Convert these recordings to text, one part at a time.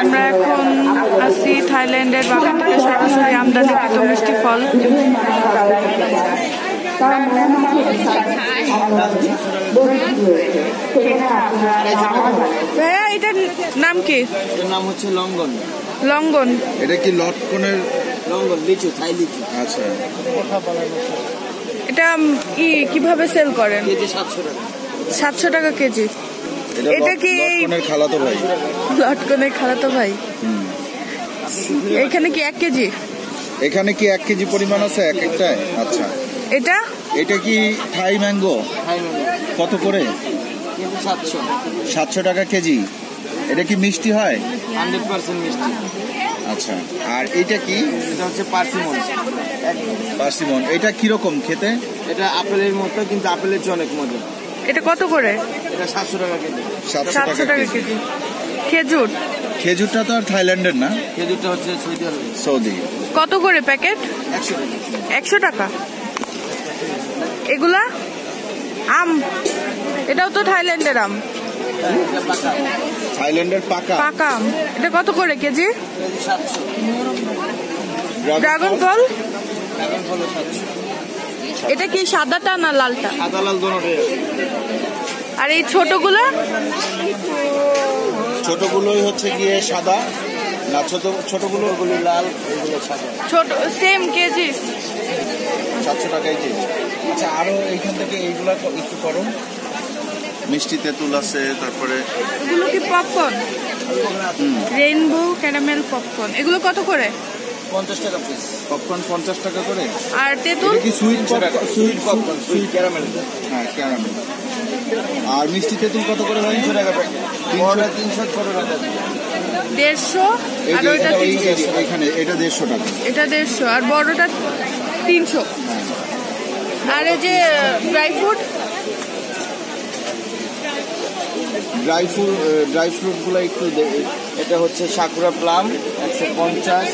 আমরা এখন আছি থাইল্যান্ডের বাগান থেকে সরাসরি আমদানিকৃত মিষ্টি ফল। এটার নাম কি? এটার নাম হচ্ছে লঙ্গন। লঙ্গন। এটা কি লটকনের? লঙ্গন লিচু থাই লিচু। আচ্ছা। এটা ই কীভাবে সেল করেন? কেজি সাতশো টাকা। সাতশো টাকা কেজি। এটা কি এই- খালাতো ভাই। লটকনের খালাতো ভাই? এখানে কি এক কেজি? এখানে কি এক কেজি পরিমাণ আছে? এক একটায় আচ্ছা। এটা? এটা কি থাই ম্যাঙ্গো? থাই ম্যাঙ্গো। কত করে? সাতশো। সাতশো টাকা কেজি। এটা কি মিষ্টি হয়? হান্ড্রেড পার্সেন্ট মিষ্টি। আচ্ছা। আর এটা কি? এটা হচ্ছে পার্সিমন। পার্সিমন। এটা কীরকম খেতে? এটা আপেলের মতো কিন্তু আপেলের চেয়ে অনেক মজা। এটা কত করে? সাতশো টাকা কেজি। খেজুর? খেজুরটা তো আর থাইল্যান্ডের না? খেজুরটা হচ্ছে সৌদি কত করে প্যাকেট? একশো টাকা। একশো টাকা। এগুলা? আম। এটাও তো থাইল্যান্ডের আম। থাইল্যান্ডের পাকা পাকা আম। এটা কত করে কেজি? ড্রাগন ফল? ড্রাগন ফলও সাতশো। এটা কি সাদাটা না লালটা? সাদা লাল দোনোটাই আছে। আর এই ছোটগুলা? ছোটগুলোই হচ্ছে গিয়ে সাদা না ছোট ছোটগুলো ওগুলি লাল এগুলো সাদা। ছোট সেম কেজি। সাতশো টাকাই কেজি। আচ্ছা আরও এইখান থেকে এইগুলা একটু করো। মিষ্টি তেঁতুল আছে তারপরে এগুলো কি পপকর্ন রেইনবো ক্যারামেল পপকর্ন এগুলো কত করে? পঞ্চাশ টাকা পিস পপকর্ন পঞ্চাশ টাকা করে? আর তেঁতুল? কি sweet sweet popcorn sweet caramel হ্যাঁ ক্যারামেল আর মিষ্টি তেঁতুল কত করে ভাই? তিনশো টাকা প্যাকেট বড়টা তিনশো ছোট টাকা দেড়শো? আর ওইটা এখানে এটা দেড়শো টাকা। এটা দেড়শো। আর বড়টা তিনশো। আর এই যে dry fruit dry fruit dry ফ্রুটগুলো একটু এটা হচ্ছে সাকুরা প্লাম একশো পঞ্চাশ।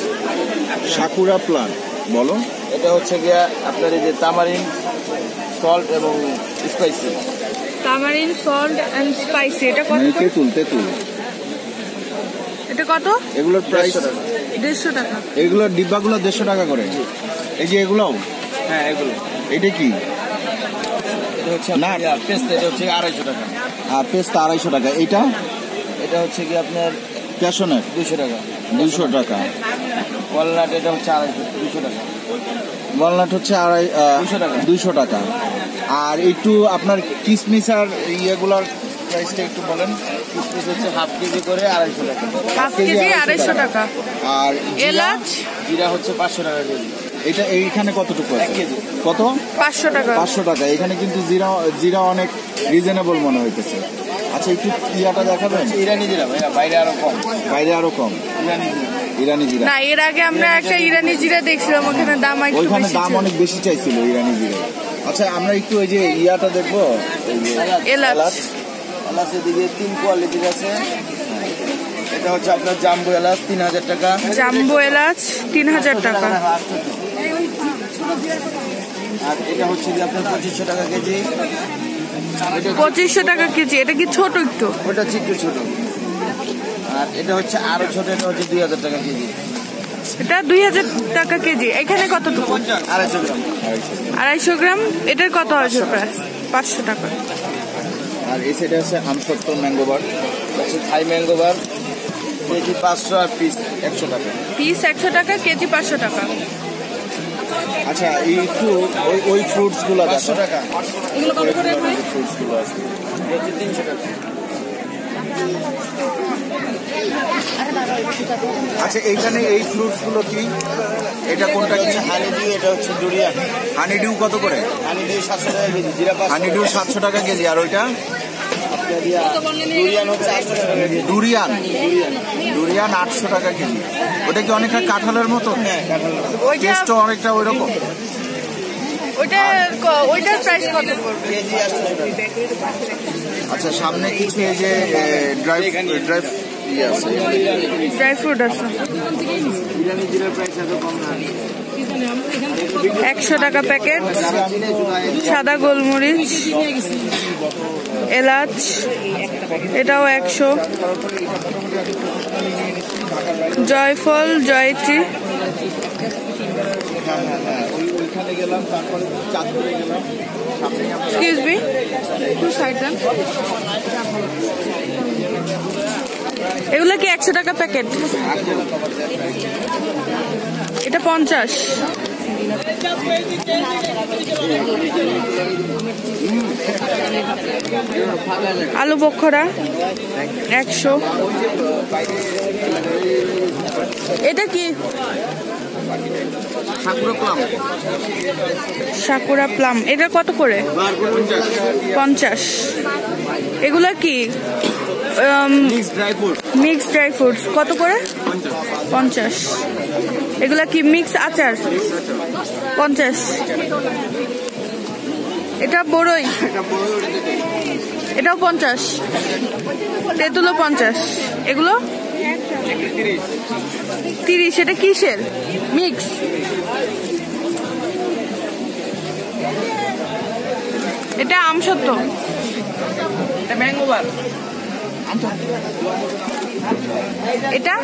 সাকুরা প্লান বলো এটা হচ্ছে গিয়া আপনার এই যে তামারিন সল্ট এবং spicy tamarind salt and spicy এটা কত মানে করে? তেঁতুল তেঁতুল। এটা কত? এগুলোর প্রাইস দেড়শো টাকা। এগুলোর ডিব্বাগুলো দেড়শো টাকা করে। এই যে এগুলো? হ্যাঁ এগুলো। এটা কি? এটা হচ্ছে না। এটা হচ্ছে আড়াইশো টাকা। আর পেস্তা আড়াইশো টাকা। এটা এটা হচ্ছে কি আপনার ক্যাশনের দুশো টাকা। দুশো টাকা। ওয়ালনাট এটা হচ্ছে আড়াইশো দুশো টাকা। ওয়ালনাট হচ্ছে আড়াই দুশো টাকা। দুশো টাকা। আর একটু আপনার কিসমিস আর ইয়েগুলোর প্রাইসটা একটু বলেন। কিসমিস হচ্ছে হাফ কেজি করে আড়াইশো টাকা। হাফ কেজি আড়াইশো টাকা। আর জিরা? এলাচ? জিরা হচ্ছে পাঁচশো টাকা কেজি। এটা এইখানে কতটুকু আছে? কেজি। কত? পাঁচশো টাকা। পাঁচশো টাকা। এখানে কিন্তু জিরা জিরা অনেক রিজনেবল মনে হইতেছে। আচ্ছা একটু ইয়াটা দেখাবেন? ইরানি জিরা ভাইয়া বাইরে আরও কম। বাইরে আরও কম। ইরানি জিরা। ইরানি জিরা। না এর আগে আমরা একটা ইরানি জিরা দেখছিলাম ওখানে দাম একটু বেশি দাম অনেক বেশি চাইছিল ইরানি জিরা। আচ্ছা আমরা একটু ওই যে ইয়াটা দেখব। এলাচ। এলাচ। এলাচের দিকে তিন কোয়ালিটির আছে। এটা হচ্ছে আপনার জাম্বো এলাচ তিন হাজার টাকা। জাম্বো এলাচ তিন হাজার টাকা। আর এটা হচ্ছে যে আপনার পঁচিশশো টাকা কেজি। এটা পঁচিশশো টাকা কেজি এটা কি ছোট একটু? ওটা হচ্ছে একটু ছোট। আর এটা হচ্ছে আরও ছোট এটা হচ্ছে দুই হাজার টাকা কেজি। এটা দুই হাজার টাকা কেজি। এখানে কতটুকু? আড়াইশো গ্রাম। আড়াইশো গ্রাম? এটার কত প্রায় পাঁচশো টাকা। আর এই সাইডে আছে আমসত্ব ম্যাঙ্গোবার হচ্ছে থাই ম্যাঙ্গো বার কেজি পাঁচশো আর পিস একশো টাকা। পিস একশো টাকা কেজি পাঁচশো টাকা। আচ্ছা এই একটু ওই ওই ফ্রুটসগুলো পাঁচশো টাকা। এগুলো কত করে ভাই? ফ্রুটসগুলো আছে। তিনশো টাকা। আচ্ছা এইখানে এই ফ্রুটসগুলো কি? এটা কোনটা কি? হানি ডিউ এটা হচ্ছে ডুরিয়ান হানি ডিউ কত করে? হানি ডিউ সাতশো টাকা কেজি জিরা পাঁচশো হানি ডিউ সাতশো টাকা কেজি আর ওইটা? ডুরিয়ান। হচ্ছে আটশো টাকা কেজি ডুরিয়ান ডুরিয়ান আটশো টাকা কেজি। ওটা কি অনেকটা কাঁঠালের মতো? হ্যাঁ টেস্টও অনেকটা ওই রকম ওইটার প্রাইস কত কেজি আটশো টাকা। আচ্ছা সামনে কিছু এই যে ড্রাই ড্রাই আছে। ড্রাই ফ্রুট আছে। একশো টাকা প্যাকেট সাদা গোলমরিচ এলাচ এটাও একশো। জয়ফল জয়ত্রী। হ্যাঁ হ্যাঁ হ্যাঁ গেলাম তারপরে গেলাম। এক্সকিউজ মি একটু সাইড দেন এগুলো কি একশো টাকা প্যাকেট? এটা পঞ্চাশ। আলু বখরা একশো। এটা কি? সাকুরা প্লাম এটা কত করে? পঞ্চাশ। এগুলা কি? মিক্স ড্রাই ফ্রুটস কত করে? পঞ্চাশ। এগুলা কি মিক্স আচার? পঞ্চাশ। এটা বড়ই। এটাও পঞ্চাশ। তেঁতুলো পঞ্চাশ। এগুলো? তিরিশ এটা কিসের? মিক্স। এটা আমসত্ব এটা ম্যাঙ্গোবার এটা?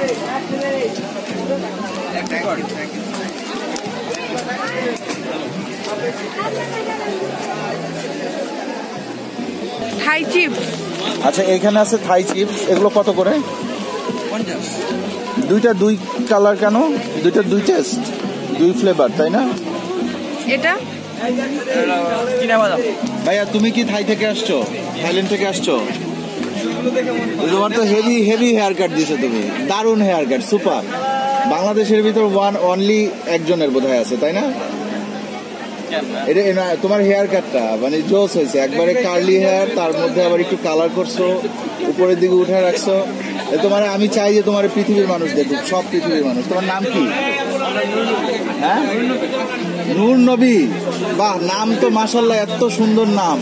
থাই চিপস আচ্ছা এখানে আছে থাই চিপস এগুলো কত করে? দুইটা দুই কালার কেন? দুইটা দুই টেস্ট দুই ফ্লেভার তাই না? এটা? ভাইয়া তুমি কি থাই থেকে আসছো? থাইল্যান্ড থেকে আসছো? তোমার তো হেভি হেভি হেয়ার কাট দিছো তুমি। দারুণ হেয়ার কাট সুপার বাংলাদেশের ভিতর ওয়ান অনলি একজনের বোধহয় আছে তাই না? এটা তোমার হেয়ার কাটটা মানে জোস হয়েছে। একবারে কার্লি হেয়ার তার মধ্যে আবার একটু কালার করছ উপরের দিকে উঠে রাখছো। তোমার, আমি চাই যে তোমার পৃথিবীর মানুষ দেখুক, সব পৃথিবীর মানুষ। তোমার নাম কি? হ্যাঁ? নূর নবী। বাহ, নাম তো মাসাল্লাহ এত সুন্দর নাম।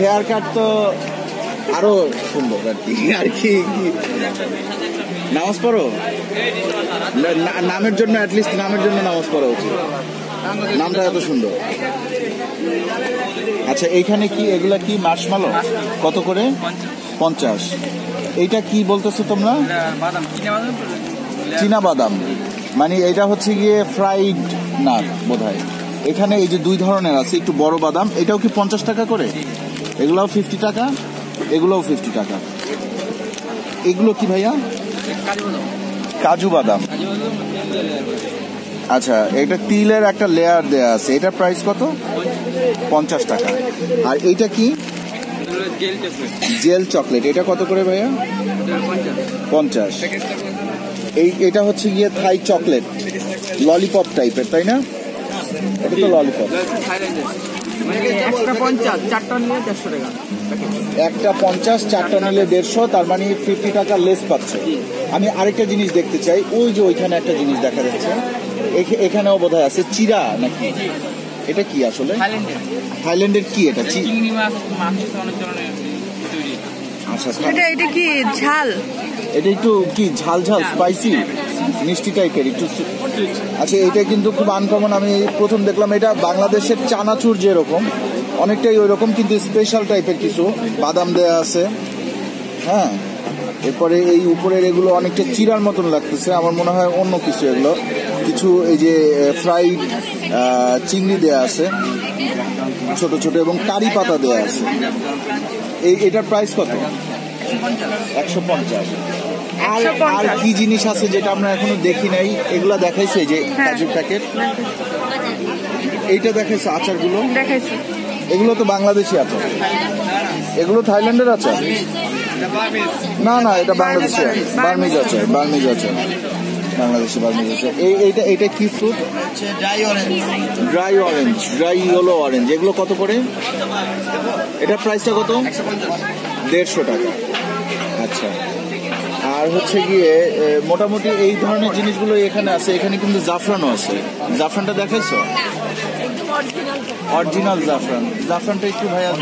হেয়ার কাট তো আরও সুন্দর আর কি আর কি নামাজ পড়ো? নামের জন্য অ্যাটলিস্ট নামের জন্য নামাজ পড়া উচিত। নামটা এত সুন্দর। আচ্ছা এইখানে কি, এগুলা কি মার্শমালো কত করে? পঞ্চাশ। এইটা কি বলতেছো তোমরা? চীনা বাদাম? মানে এটা হচ্ছে গিয়ে ফ্রাইড নাট বোধ এখানে এই যে দুই ধরনের আছে একটু বড় বাদাম এটাও কি পঞ্চাশ টাকা করে? এগুলাও ফিফটি টাকা এগুলোও ফিফটি টাকা। এগুলো কি ভাইয়া? কাজু বাদাম। কাজু বাদাম। আচ্ছা এটা তিলের একটা লেয়ার দেয়া আছে। এটার প্রাইস কত? পঞ্চাশ টাকা। আর এইটা কি? জেল চকলেট এটা কত করে ভাইয়া? পঞ্চাশ। এই এটা হচ্ছে গিয়ে থাই চকলেট ললিপপ টাইপের তাই না? এটা তো ললিপপ একটা পঞ্চাশ চারটা নিলে দেড়শো তার মানে ফিফটি টাকা লেস পাচ্ছে। আমি আরেকটা জিনিস দেখতে চাই ওই যে ওইখানে একটা জিনিস দেখা যাচ্ছে এখে- এখানেও বোধহয় আছে চিরা নাকি? এটা কি আসলে? থাইল্যান্ডের। থাইল্যান্ডের কি এটা? চি- চিংড়ি মাছ তো অনেক ধরনের তৈরি। আচ্ছা এটা এটা কি ঝাল? এটা একটু কি ঝাল ঝাল স্পাইসি মিষ্টি টাইপের একটু আচ্ছা এটা কিন্তু খুব আনকমন আমি প্রথম দেখলাম এটা বাংলাদেশের চানাচুর যেরকম অনেকটাই ওই রকম কিন্তু স্পেশাল টাইপের কিছু। বাদাম দেয়া আছে। হ্যাঁ। এরপরে এই উপরের এগুলো অনেকটা চিরার মতন লাগতেছে। আমার মনে হয় অন্য কিছু এগুলো। কিছু এই যে ফ্রাইড চিংড়ি দেয়া আছে। ছোট ছোট এবং কারি পাতা দেয়া আছে। এই এটার প্রাইস কত? একশো পঞ্চাশ। আর আর কি জিনিস আছে যেটা আমরা এখনও দেখি নাই? এগুলা দেখাইছে যে হ্যাঁ। কাজুর প্যাকেট এইটা দেখাইছে আচারগুলো? এগুলো তো বাংলাদেশি আচার। এগুলো থাইল্যান্ডের আচার? না না, এটা বাংলাদেশি বার্মিজ আচার বার্মিজ আচার বাংলাদেশি বার্মিজ আচার এই, এইটা এটা কি fruit dry orange dry yellow orange এগুলো কত করে? এটার প্রাইসটা কত? দেড়শো টাকা। আচ্ছা। আর হচ্ছে গিয়ে মোটামুটি এই ধরনের জিনিসগুলো এখানে আছে। এখানে কিন্তু জাফরানও আছে। জাফরানটা দেখাইছো? অরিজিনাল জাফরান জাফরানটা একটু ভাইয়া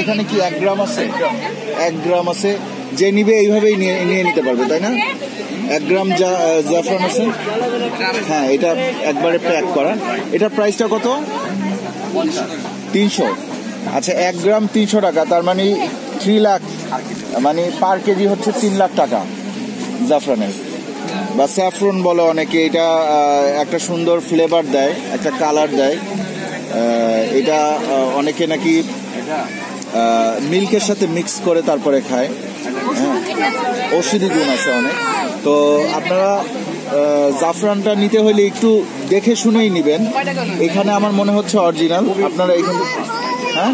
এখানে কি এক গ্রাম আছে? এক গ্রাম আছে, যে নিবে এইভাবেই নিয়ে নিয়ে নিতে পারবে, তাই না? এক গ্রাম জাফরান আছে। হ্যাঁ এটা একবারে প্যাক করা। এটার প্রাইসটা কত? তিনশো। আচ্ছা এক গ্রাম তিনশো টাকা, তার মানে থ্রি লাখ মানে পার কেজি হচ্ছে তিন লাখ টাকা জাফরানের। বা স্যাফরন বলে অনেকে, এটা একটা সুন্দর ফ্লেভার দেয়, একটা কালার দেয়। এটা অনেকে নাকি মিল্কের সাথে মিক্স করে তারপরে খায়। হ্যাঁ ঔষধি গুণ আছে অনেক। তো আপনারা জাফরানটা নিতে হলে একটু দেখে শুনেই নেবেন। এখানে আমার মনে হচ্ছে অরিজিনাল আপনারা এখানে হ্যাঁ?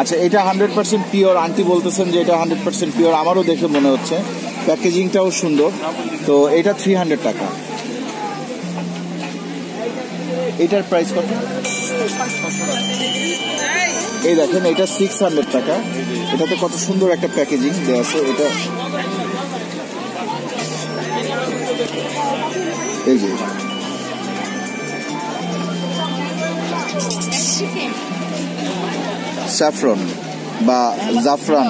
আচ্ছা এটা হান্ড্রেড পার্সেন্ট পিওর আন্টি বলতেছেন যে এটা হান্ড্রেড পার্সেন্ট পিওর আমারও দেখে মনে হচ্ছে। প্যাকেজিংটাও সুন্দর। তো এটা থ্রি হান্ড্রেড টাকা। এটার প্রাইস কত? এই দেখেন, এটা সিক্স হান্ড্রেড টাকা। এটাতে কত সুন্দর একটা প্যাকেজিং দেওয়া আছে, এটা এই যে। স্যাফরন বা জাফরান,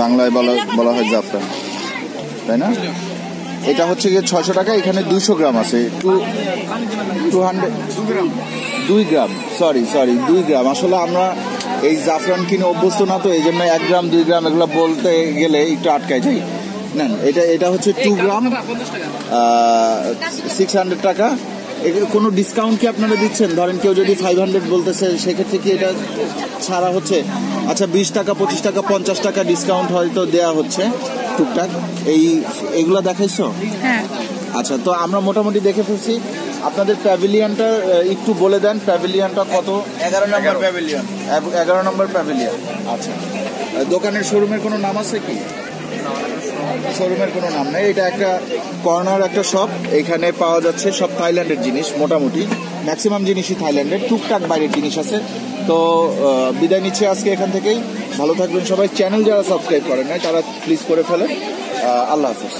বাংলায় বলা বলা হয় জাফরান। তাই না? এটা হচ্ছে গিয়ে ছয়শো টাকা এখানে দুইশো গ্রাম আছে। টু টু হান্ড্রেড দুই গ্রাম সরি সরি দুই গ্রাম। আসলে আমরা এই জাফরান কিনে অভ্যস্ত না তো এই জন্য এক গ্রাম দুই গ্রাম এগুলো বলতে গেলে একটু আটকায় যাই। নেন এটা এটা হচ্ছে টু গ্রাম সিক্স হান্ড্রেড টাকা। কোনো ডিসকাউন্ট কি আপনারা দিচ্ছেন? ধরেন কেউ যদি ফাইভ হান্ড্রেড বলতেছে সেক্ষেত্রে কি এটা ছাড়া হচ্ছে? আচ্ছা বিশ টাকা পঁচিশ টাকা পঞ্চাশ টাকা ডিসকাউন্ট হয়তো দেয়া হচ্ছে। টুকটাক এই এগুলা দেখাইছো? হ্যাঁ। আচ্ছা তো আমরা মোটামুটি দেখে ফেলছি। আপনাদের প্যাভিলিয়নটা একটু বলে দেন প্যাভিলিয়নটা কত? এগারো নম্বর প্যাভিলিয়ন। এগারো নম্বর প্যাভিলিয়ন। আচ্ছা। দোকানের শোরুমের কোনো নাম আছে কি? শোরুমের কোনো নাম নেই। এটা একটা কর্নার একটা শপ। এখানে পাওয়া যাচ্ছে সব থাইল্যান্ডের জিনিস মোটামুটি। ম্যাক্সিমাম জিনিসই থাইল্যান্ডের। টুকটাক বাইরের জিনিস আছে। তো বিদায় নিচ্ছে আজকে এখান থেকেই। ভালো থাকবেন সবাই। চ্যানেল যারা সাবস্ক্রাইব করেন না তারা প্লিজ করে ফেলেন। আল্লাহ হাফিজ।